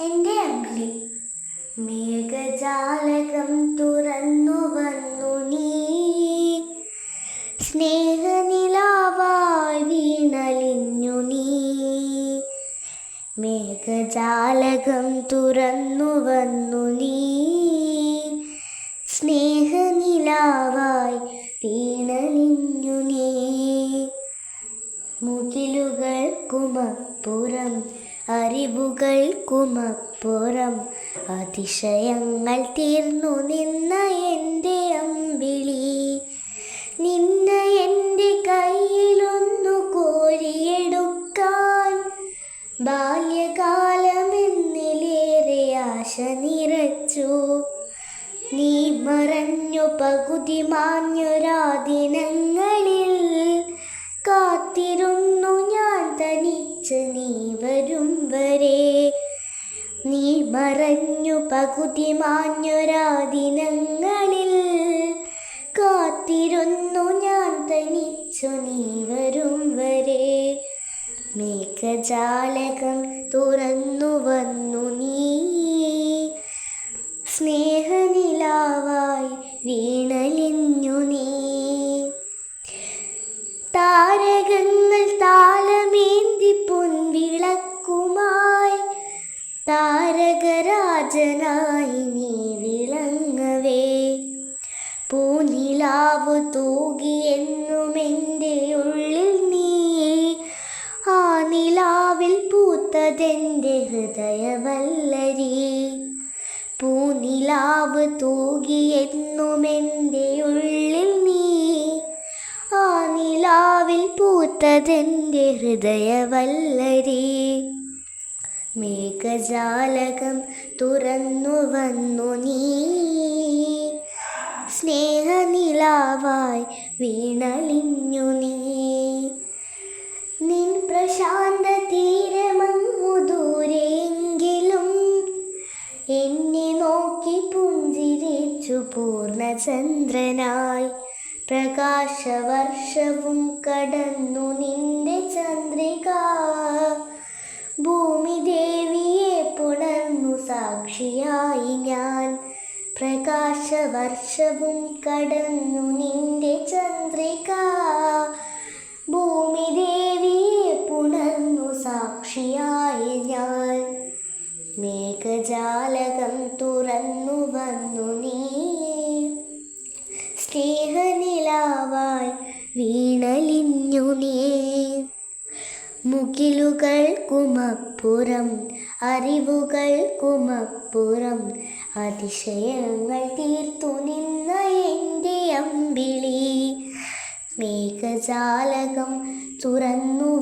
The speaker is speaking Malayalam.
എന്റെ അങ്കിളി മേഘജാലകം തുറന്നു വന്നു നീ. സ്നേഹനിലാവായി വീണലിഞ്ഞു നീ. മേഘജാലകം തുറന്നു വന്നു നീ. സ്നേഹനിലാവായി വീണലിഞ്ഞു നീ. മുകിലുകൾക്കുമപ്പുറം അറിവുകൾക്കുമപ്പുറം അതിശയങ്ങൾ തീർന്നു നിന്ന എന്റെ അമ്പിളി. നിന്ന എന്റെ കയ്യിലൊന്നു കോരിയെടുക്കാൻ ബാല്യകാലമെന്നിലേറെ ആശ നിറച്ചു. നീ മറഞ്ഞു പകുതി മാഞ്ഞൊരാ ദിനങ്ങളിൽ കാത്തിരുന്നു ഞാൻ തനിച്ച് നീ വരും വരെ. നീ മറഞ്ഞു പകുതി മാഞ്ഞൊരാദിനങ്ങളിൽ. കാത്തിരുന്നു ഞാൻ തനിച്ചു നീ വരും വരെ. മേഘജാലകം തുറന്നു താരകരാജനായി നീ വിളങ്ങവേ. പൂനിലാവ് തൂകിയെന്നും എന്റെ ഉള്ളിൽ നീ. ആ നിലാവിൽ പൂത്തതെന്റെ ഹൃദയവല്ലരി. പൂനിലാവ് തൂകിയെന്നും എന്റെ ഉള്ളിൽ നീ. ആ നിലാവിൽ പൂത്തതെന്റെ ഹൃദയവല്ലരി. മേഘജാലകം തുറന്നു വന്നു നീ. സ്നേഹനിലാവായി വീണലിഞ്ഞു നീ. നിൻ പ്രശാന്ത തീരമങ്ങു ദൂരെയെങ്കിലും എന്നെ നോക്കി പുഞ്ചിരിച്ചു പൂർണചന്ദ്രനായി. പ്രകാശവർഷവും കടന്നു നിന്റെ ചന്ദ്രിക പ്രകാശവർഷവും കടന്നു നിന്റെ ചന്ദ്രിക. ഭൂമി ദേവിയെ പുണർന്നു സാക്ഷിയായി ഞാൻ. മേഘജാലകം തുറന്നു വന്നു നീ. സ്നേഹനിലാവായി വീണലിഞ്ഞു നീ. മുകിലുകൾക്കുമപ്പുറം അറിവുകൾക്കുമപ്പുറം അതിശയങ്ങൾ തീർത്തു നിന്ന എന്റെ അമ്പിളി. മേഘജാലകം തുറന്നു